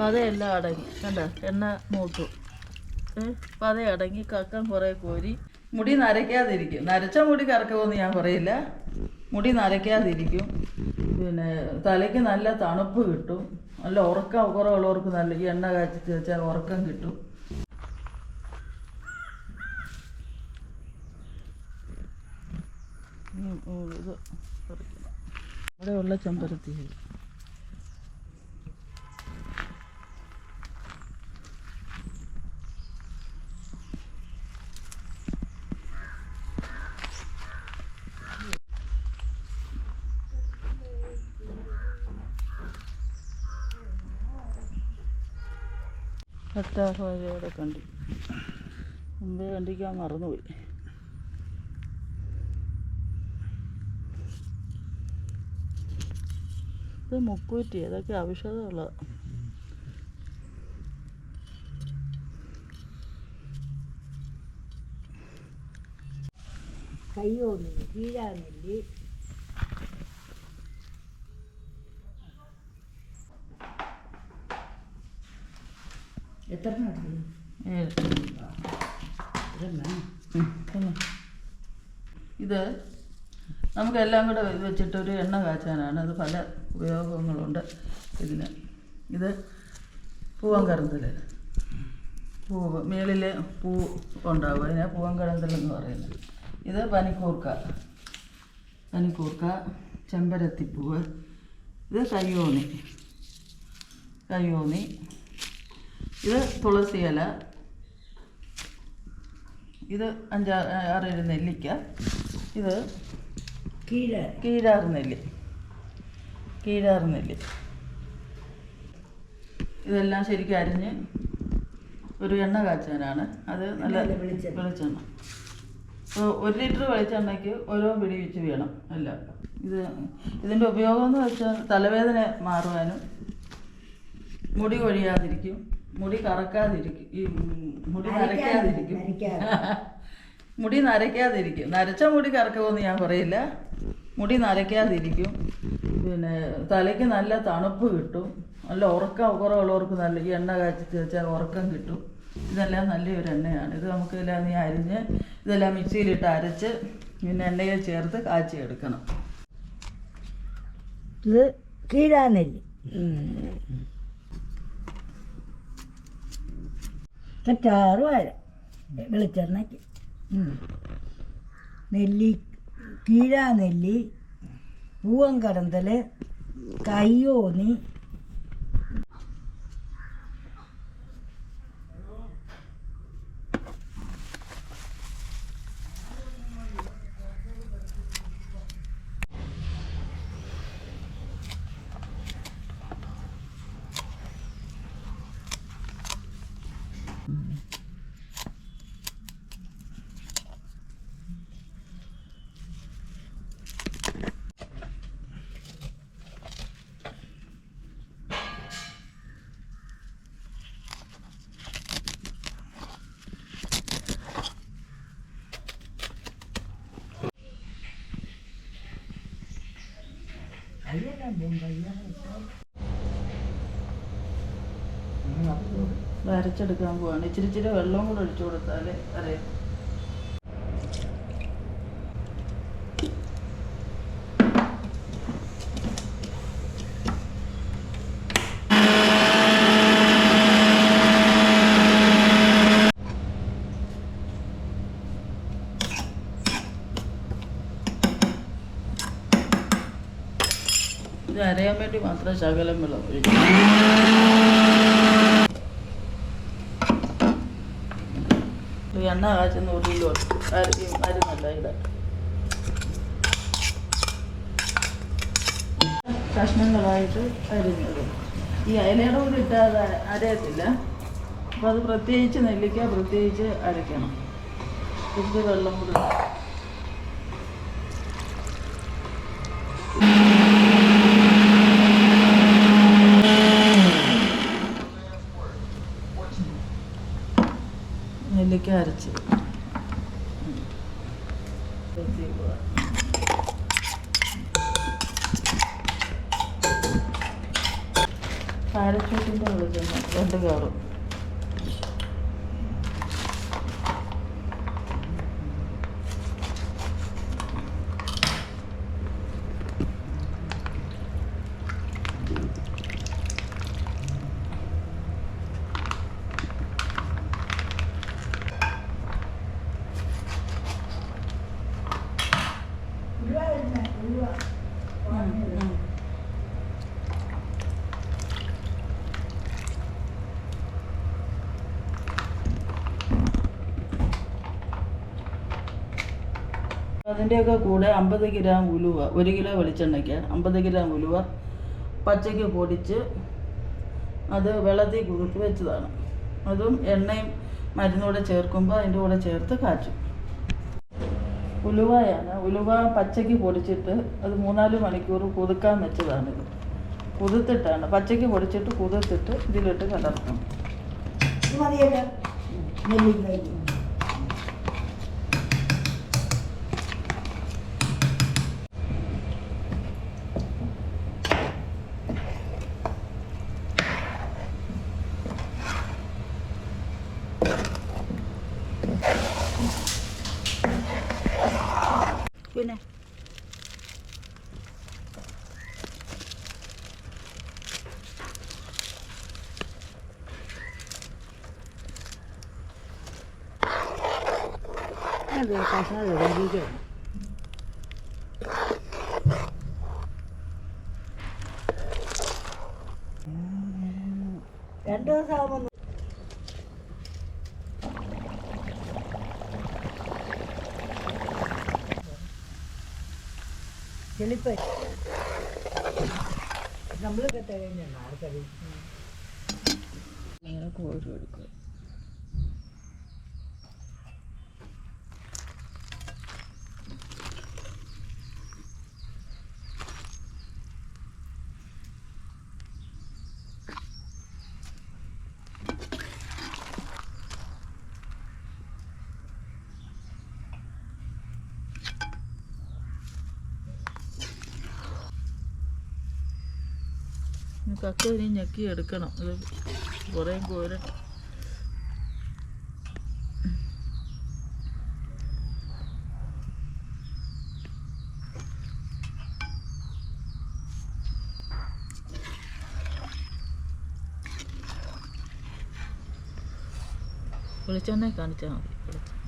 പതയെല്ലാം അടങ്ങി. കണ്ട? എണ്ണ മൂട്ടു പത അടങ്ങി കക്കം കുറേ കോരി. മുടി നരയ്ക്കാതിരിക്കും. നരച്ച മുടി കറക്കുമെന്ന് ഞാൻ പറയില്ല. മുടി നരയ്ക്കാതിരിക്കും. പിന്നെ തലയ്ക്ക് നല്ല തണുപ്പ് കിട്ടും. നല്ല ഉറക്കം കുറവുള്ളവർക്ക് നല്ല ഈ എണ്ണ കാച്ചി തേച്ചാൽ ഉറക്കം കിട്ടും. ഇവിടെയുള്ള ചെമ്പരത്തി കട്ടാഹോയുടെ കണ്ടി. മുമ്പേ കണ്ടിക്കാൻ മറന്നുപോയി. ഇത് മുക്കൂറ്റി അതൊക്കെ ഔഷധമുള്ളത് കയ്യോന്നില്ല കീഴാന്നില്ല എത്ര ഇത് നമുക്കെല്ലാം കൂടെ വെച്ചിട്ടൊരു വെച്ചിട്ട് ഒരു എണ്ണ കാച്ചാനാണ്. അത് പല ഉപയോഗങ്ങളുണ്ട് ഇതിന്. ഇത് പൂവൻ കറന്തൽ പൂ മേളിൽ പൂ ഉണ്ടാവും. അതിനെ പൂവൻ കറന്തൽ എന്ന് പറയുന്നത്. ഇത് പനിക്കൂർക്ക. പനിക്കൂർക്ക ചെമ്പരത്തിപ്പൂവ്. ഇത് കയ്യോണി കയ്യോന്നി. ഇത് തുളസി ഇല. ഇത് അഞ്ചാറ് ആറേഴ് നെല്ലിക്ക. ഇത് കീഴ. കീഴാറ് നെല്ലി. കീഴാറ് നെല്ലി. ഇതെല്ലാം ശരിക്കും അരിഞ്ഞ് ഒരു എണ്ണ കാച്ചാനാണ്. അത് നല്ല വെളിച്ചെണ്ണ. ഒരു ലിറ്റർ വെളിച്ചെണ്ണയ്ക്ക് ഓരോ പിടി വെച്ച് വേണം അല്ല ഇത് ഇതിന്റെ ഉപയോഗം എന്ന് വെച്ചാൽ തലവേദന മാറുവാനും മുടി കൊഴിയാതിരിക്കും. മുടി കറക്കാതിരിക്കും. ഈ മുടി നരയ്ക്കാതിരിക്കും. മുടി നരയ്ക്കാതിരിക്കും. നരച്ച മുടി കറക്കുമെന്ന് ഞാൻ പറയില്ല. മുടി നരയ്ക്കാതിരിക്കും. പിന്നെ തലയ്ക്ക് നല്ല തണുപ്പ് കിട്ടും. നല്ല ഉറക്കം കുറവുള്ളവർക്ക് നല്ല ഈ എണ്ണ കാച്ചി തേച്ചാൽ ഉറക്കം കിട്ടും. ഇതെല്ലാം നല്ലൊരു എണ്ണയാണ്. ഇത് നമുക്ക് എല്ലാം നീ അരിഞ്ഞ് ഇതെല്ലാം മിക്സിയിലിട്ട് അരച്ച് പിന്നെ എണ്ണയിൽ ചേർത്ത് കാച്ചി എടുക്കണം ഇത് കീഴാന്നെല്ലി കറ്റാറ് വാഴ വെളിച്ചെണ്ണയ്ക്ക് നെല്ലി കീഴാ നെല്ലി പൂവൻ കടന്തൽ കയ്യോന്നി ഇത് അരച്ചെടുക്കാൻ പോവാണ്. ഇച്ചിരി ഇച്ചിരി വെള്ളം കൂടെ ഒഴിച്ചു കൊടുത്താൽ അറിയാം അരയാൻ വേണ്ടി മാത്രം ശകലം വെള്ളം എണ്ണ കാച്ചുന്ന ഒരു മരുന്നല്ല ഇവിടെ കഷ്ണങ്ങളായിട്ട് അരിഞ്ഞത് ഈ അയലയുടെ കൂടെ ഇട്ടാൽ അത് അരയത്തില്ല. അപ്പോൾ അത് പ്രത്യേകിച്ച് നെല്ലിക്ക പ്രത്യേകിച്ച് അരയ്ക്കണം. കുറച്ച് വെള്ളം കൂടി അതിന്റെയൊക്കെ കൂടെ അമ്പത് ഗ്രാം ഉലുവ ഒരു കിലോ വെളിച്ചെണ്ണയ്ക്ക് അമ്പത് ഗ്രാം ഉലുവ പച്ചയ്ക്ക് പൊടിച്ച് അത് വെള്ളത്തിൽ കുതിർത്ത് വെച്ചതാണ്. അതും എണ്ണയും മരുന്നൂടെ ചേർക്കുമ്പോൾ അതിന്റെ കൂടെ ചേർത്ത് കാച്ചും. ഉലുവയാണ്. ഉലുവ പച്ചയ്ക്ക് പൊടിച്ചിട്ട് അത് മൂന്നാൽ മണിക്കൂർ കുതുക്കാൻ വെച്ചതാണിത് കുതിർത്തിട്ടാണ്. പച്ചയ്ക്ക് പൊടിച്ചിട്ട് കുതിർത്തിട്ട് ഇതിലിട്ട് കലർത്തും ഇത് മതിയല്ലോ നെല്ലിക്ക പിന്നെ അതെ കഷായം നെല്ലിക്ക രണ്ടു ദിവസം ആവുമ്പോൾ ചെളിപ്പ നമ്മളൊക്കെ തികഞ്ഞാണ് ആർക്കറിയാം നേരെ കോരി എടുക്കുക കക്ക ഇനി ഞെക്കി എടുക്കണം. ഇത് കുറേ കോരട്ടെ വെളിച്ചെണ്ണ കാണിച്ചാൽ മതി വെളിച്ചെണ്ണ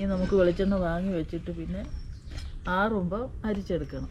ഇനി നമുക്ക് വെളിച്ചെണ്ണ വാങ്ങി വെച്ചിട്ട് പിന്നെ ആറുമ്പോൾ അരിച്ചെടുക്കണം.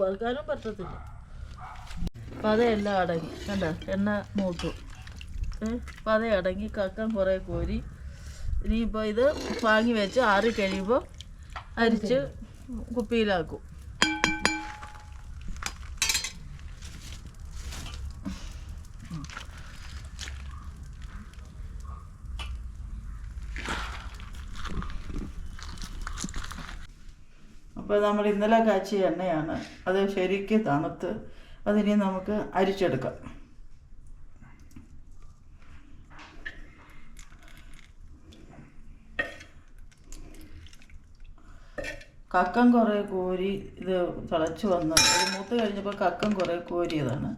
വറുക്കാനും പറ്റത്തില്ല. പതയെല്ലാം അടങ്ങി. കണ്ട? എണ്ണ മൂത്തു. പത അടങ്ങി കക്കാൻ കുറേ കോരി. ഇനിയിപ്പോൾ ഇത് വാങ്ങി വെച്ച് ആറി കഴിയുമ്പോൾ അരിച്ച് കുപ്പിയിലാക്കും. അപ്പോൾ നമ്മൾ ഇന്നലെ കാച്ചിയ എണ്ണയാണ്. അത് ശരിക്ക് തണുത്ത് അതിനെ നമുക്ക് അരിച്ചെടുക്കാം. കക്കം കുറേ കോരി ഇത് തിളച്ച് വന്ന് ഇത് മൂത്ത് കഴിഞ്ഞപ്പോൾ കക്കം കുറേ കോരിയതാണ്.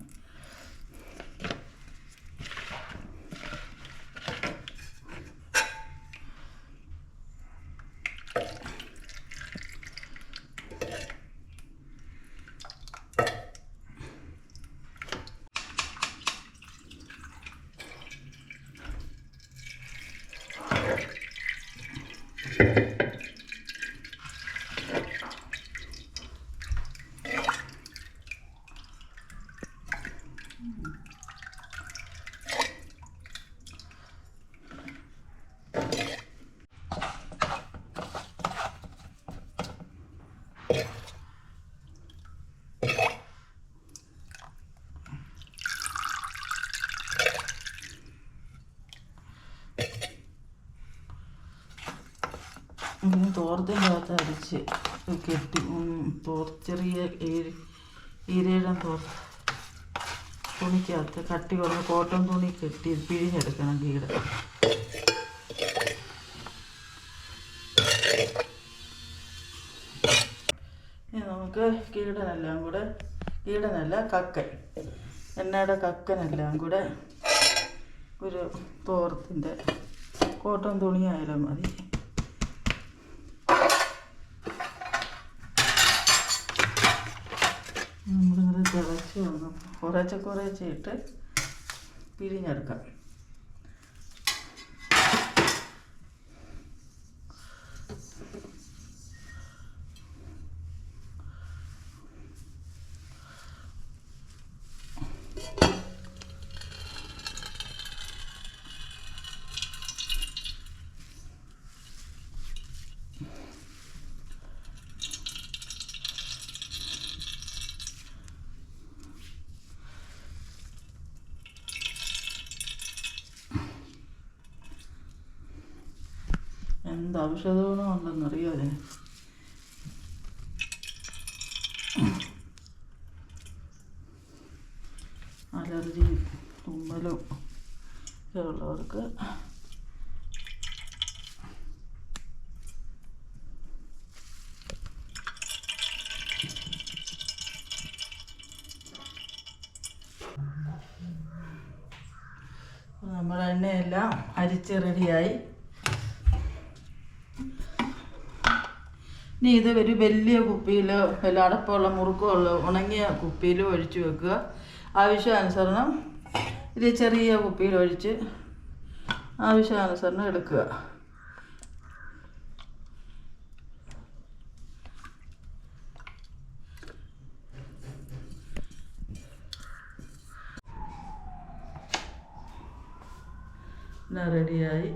തോർത്തിന്റെ അകത്ത് അരിച്ച് കെട്ടി തോർച്ചെറിയ തോർ ചെറിയ ഈര- ഈരയിടം തോർത്ത് തുണിക്കകത്ത് കട്ടി കുറഞ്ഞ കോട്ടൺ തുണി കെട്ടി പിഴിഞ്ഞെടുക്കണം കീട. ഇനി നമുക്ക് കീടനെല്ലാം കൂടെ കീടനല്ല കക്കൻ. എണ്ണയുടെ കക്കനെല്ലാം കൂടെ ഒരു തോർത്തിന്റെ കോട്ടൺ തുണിയായാലും മതി. കുറേശ്ശെ കുറേശ്ശെ ഇട്ട് പിരിഞ്ഞെടുക്കാം. എന്ത് ഔഷധ ഉണ്ടെന്നറിയോ അതിന്? അലർജി തുമ്മലും ഒക്കെ ഉള്ളവർക്ക് നമ്മുടെ എണ്ണയെല്ലാം അരിച്ച് റെഡിയായി ഇനി ഇത് ഒരു വലിയ കുപ്പിയിൽ വല്ല അടപ്പുള്ള മുറുക്കമുള്ള ഉണങ്ങിയ കുപ്പിയിൽ ഒഴിച്ച് വെക്കുക. ആവശ്യാനുസരണം ഇത് ചെറിയ കുപ്പിയിൽ ഒഴിച്ച് ആവശ്യാനുസരണം എടുക്കുക. റെഡിയായി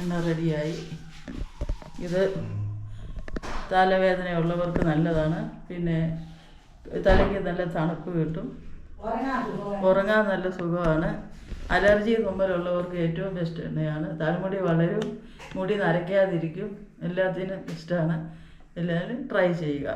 എണ്ണ റെഡിയായി. ഇത് തലവേദനയുള്ളവർക്ക് നല്ലതാണ്. പിന്നെ തലയ്ക്ക് നല്ല തണുപ്പ് കിട്ടും. ഉറങ്ങാൻ നല്ല സുഖമാണ്. അലർജി തുമ്മലുള്ളവർക്ക് ഏറ്റവും ബെസ്റ്റ് എണ്ണയാണ്. തലമുടി വളരും. മുടി നരയ്ക്കാതിരിക്കും. എല്ലാത്തിനും ബെസ്റ്റാണ് എല്ലാവരും ട്രൈ ചെയ്യുക.